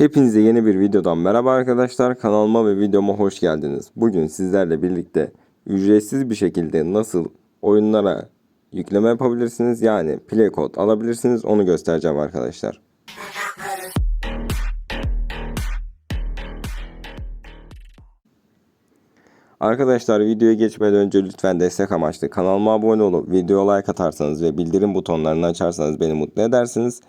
Hepinize yeni bir videodan merhaba arkadaşlar. Kanalıma ve videoma hoş geldiniz. Bugün sizlerle birlikte ücretsiz bir şekilde nasıl oyunlara yükleme yapabilirsiniz yani play code alabilirsiniz onu göstereceğim arkadaşlar. Arkadaşlar videoya geçmeden önce lütfen destek amaçlı kanalıma abone olup video like atarsanız ve bildirim butonlarını açarsanız beni mutlu edersiniz.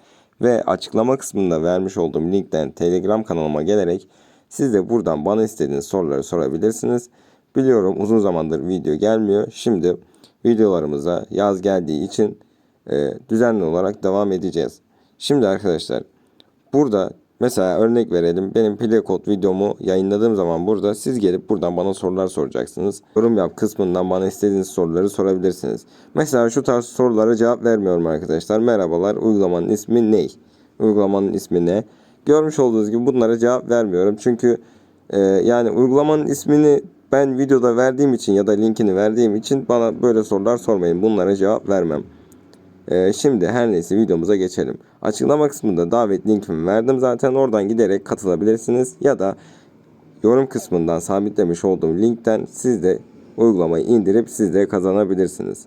Ve açıklama kısmında vermiş olduğum linkten Telegram kanalıma gelerek siz de buradan bana istediğiniz soruları sorabilirsiniz. Biliyorum uzun zamandır video gelmiyor. Şimdi videolarımıza yaz geldiği için e, düzenli olarak devam edeceğiz. Şimdi arkadaşlar burada mesela örnek verelim. Benim code videomu yayınladığım zaman burada siz gelip buradan bana sorular soracaksınız. Yorum yap kısmından bana istediğiniz soruları sorabilirsiniz. Mesela şu tarz sorulara cevap vermiyorum arkadaşlar. Merhabalar uygulamanın ismi ne? Uygulamanın ismi ne? Görmüş olduğunuz gibi bunlara cevap vermiyorum. Çünkü e, yani uygulamanın ismini ben videoda verdiğim için ya da linkini verdiğim için bana böyle sorular sormayın. Bunlara cevap vermem. Ee, şimdi her neyse videomuza geçelim. Açıklama kısmında davet linkimi verdim zaten oradan giderek katılabilirsiniz ya da yorum kısmından sabitlemiş olduğum linkten siz de uygulamayı indirip siz de kazanabilirsiniz.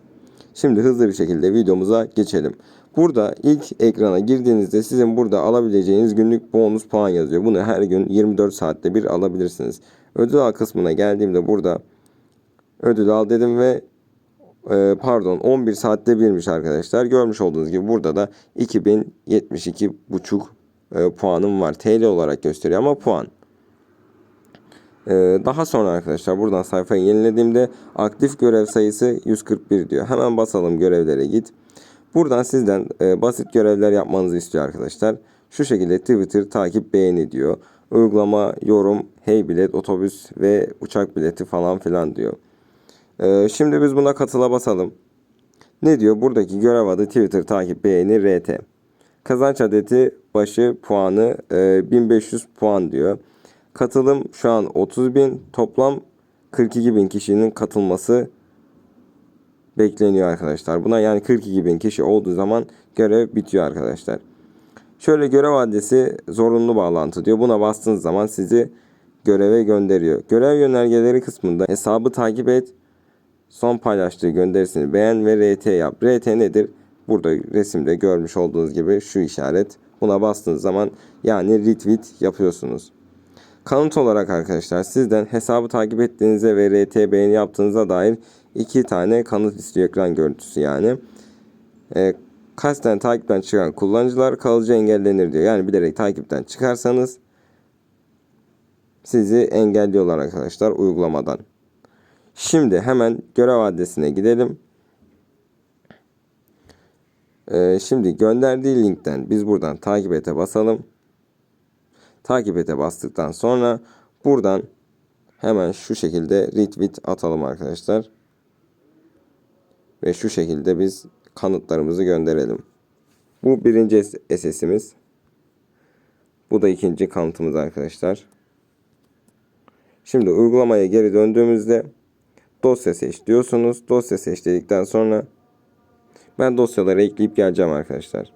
Şimdi hızlı bir şekilde videomuza geçelim. Burada ilk ekrana girdiğinizde sizin burada alabileceğiniz günlük bonus puan yazıyor. Bunu her gün 24 saatte bir alabilirsiniz. Ödül al kısmına geldiğimde burada ödül al dedim ve e, pardon 11 saatte birmiş arkadaşlar. Görmüş olduğunuz gibi burada da 2072,5 e, puanım var. TL olarak gösteriyor ama puan. E, daha sonra arkadaşlar buradan sayfayı yenilediğimde aktif görev sayısı 141 diyor. Hemen basalım görevlere git. Buradan sizden e, basit görevler yapmanızı istiyor arkadaşlar. Şu şekilde Twitter takip beğeni diyor. Uygulama, yorum, hey bilet, otobüs ve uçak bileti falan filan diyor. Ee, şimdi biz buna katıla basalım. Ne diyor? Buradaki görev adı Twitter takip beğeni RT. Kazanç adeti başı puanı e, 1500 puan diyor. Katılım şu an 30.000 toplam 42.000 kişinin katılması bekleniyor arkadaşlar. Buna yani 42.000 kişi olduğu zaman görev bitiyor arkadaşlar. Şöyle görev adresi zorunlu bağlantı diyor. Buna bastığınız zaman sizi göreve gönderiyor. Görev yönergeleri kısmında hesabı takip et, son paylaştığı gönderisini beğen ve RT yap. RT nedir? Burada resimde görmüş olduğunuz gibi şu işaret. Buna bastığınız zaman yani retweet yapıyorsunuz. Kanıt olarak arkadaşlar sizden hesabı takip ettiğinize ve RT beğeni yaptığınıza dair iki tane kanıt istiyor ekran görüntüsü yani. E, kasten takipten çıkan kullanıcılar kalıcı engellenir diyor. Yani bilerek takipten çıkarsanız sizi engelliyorlar arkadaşlar uygulamadan. Şimdi hemen görev adresine gidelim. Ee, şimdi gönderdiği linkten biz buradan takip ete basalım. Takip ete bastıktan sonra buradan hemen şu şekilde retweet atalım arkadaşlar. Ve şu şekilde biz kanıtlarımızı gönderelim. Bu birinci SS'imiz. Bu da ikinci kanıtımız arkadaşlar. Şimdi uygulamaya geri döndüğümüzde dosya seç diyorsunuz. Dosya seç dedikten sonra ben dosyaları ekleyip geleceğim arkadaşlar.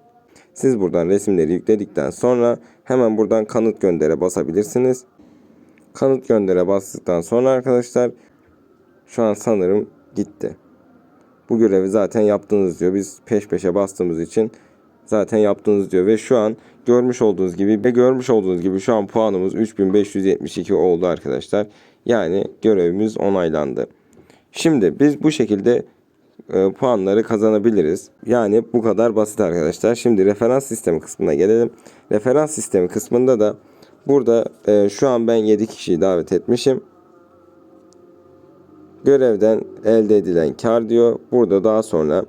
Siz buradan resimleri yükledikten sonra hemen buradan kanıt göndere basabilirsiniz. Kanıt göndere bastıktan sonra arkadaşlar şu an sanırım gitti. Bu görevi zaten yaptınız diyor. Biz peş peşe bastığımız için zaten yaptınız diyor ve şu an görmüş olduğunuz gibi ve görmüş olduğunuz gibi şu an puanımız 3572 oldu arkadaşlar. Yani görevimiz onaylandı. Şimdi biz bu şekilde e, puanları kazanabiliriz. Yani bu kadar basit arkadaşlar. Şimdi referans sistemi kısmına gelelim. Referans sistemi kısmında da burada e, şu an ben 7 kişiyi davet etmişim. Görevden elde edilen kar diyor. Burada daha sonra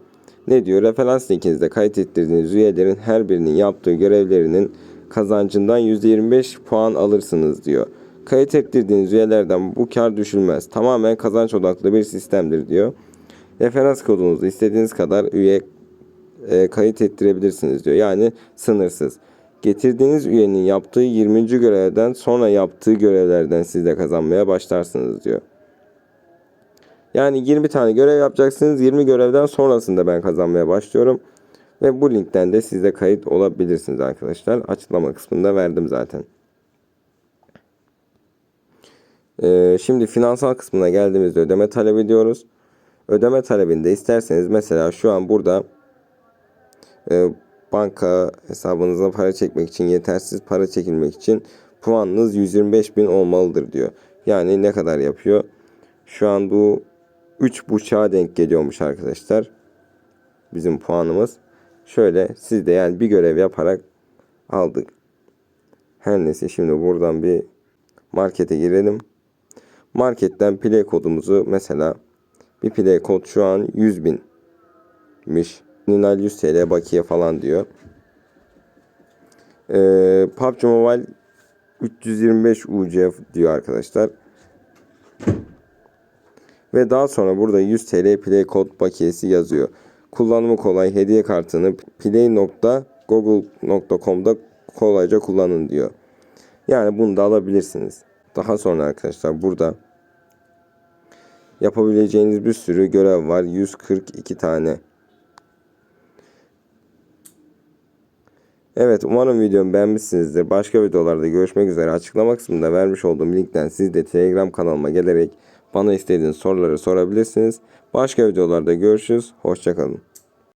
ne diyor? Referans linkinizde kayıt ettirdiğiniz üyelerin her birinin yaptığı görevlerinin kazancından %25 puan alırsınız diyor. Kayıt ettirdiğiniz üyelerden bu kar düşülmez. Tamamen kazanç odaklı bir sistemdir diyor. Referans kodunuzu istediğiniz kadar üye e, kayıt ettirebilirsiniz diyor. Yani sınırsız. Getirdiğiniz üyenin yaptığı 20. görevden sonra yaptığı görevlerden siz de kazanmaya başlarsınız diyor. Yani 20 tane görev yapacaksınız. 20 görevden sonrasında ben kazanmaya başlıyorum. Ve bu linkten de siz de kayıt olabilirsiniz arkadaşlar. Açıklama kısmında verdim zaten. Ee, şimdi finansal kısmına geldiğimizde ödeme talep ediyoruz. Ödeme talebinde isterseniz mesela şu an burada e, banka hesabınıza para çekmek için yetersiz para çekilmek için puanınız 125 bin olmalıdır diyor. Yani ne kadar yapıyor? Şu an bu 3.5'a denk geliyormuş arkadaşlar. Bizim puanımız. Şöyle siz de yani bir görev yaparak aldık. Her neyse şimdi buradan bir markete girelim. Marketten play kodumuzu mesela bir play kod şu an 100 binmiş. Nominal 100 TL bakiye falan diyor. Ee, PUBG Mobile 325 UC diyor arkadaşlar. Ve daha sonra burada 100 TL play kod bakiyesi yazıyor. Kullanımı kolay hediye kartını play.google.com'da kolayca kullanın diyor. Yani bunu da alabilirsiniz. Daha sonra arkadaşlar burada yapabileceğiniz bir sürü görev var. 142 tane. Evet umarım videomu beğenmişsinizdir. Başka videolarda görüşmek üzere. Açıklama kısmında vermiş olduğum linkten siz de Telegram kanalıma gelerek bana istediğiniz soruları sorabilirsiniz. Başka videolarda görüşürüz. Hoşçakalın.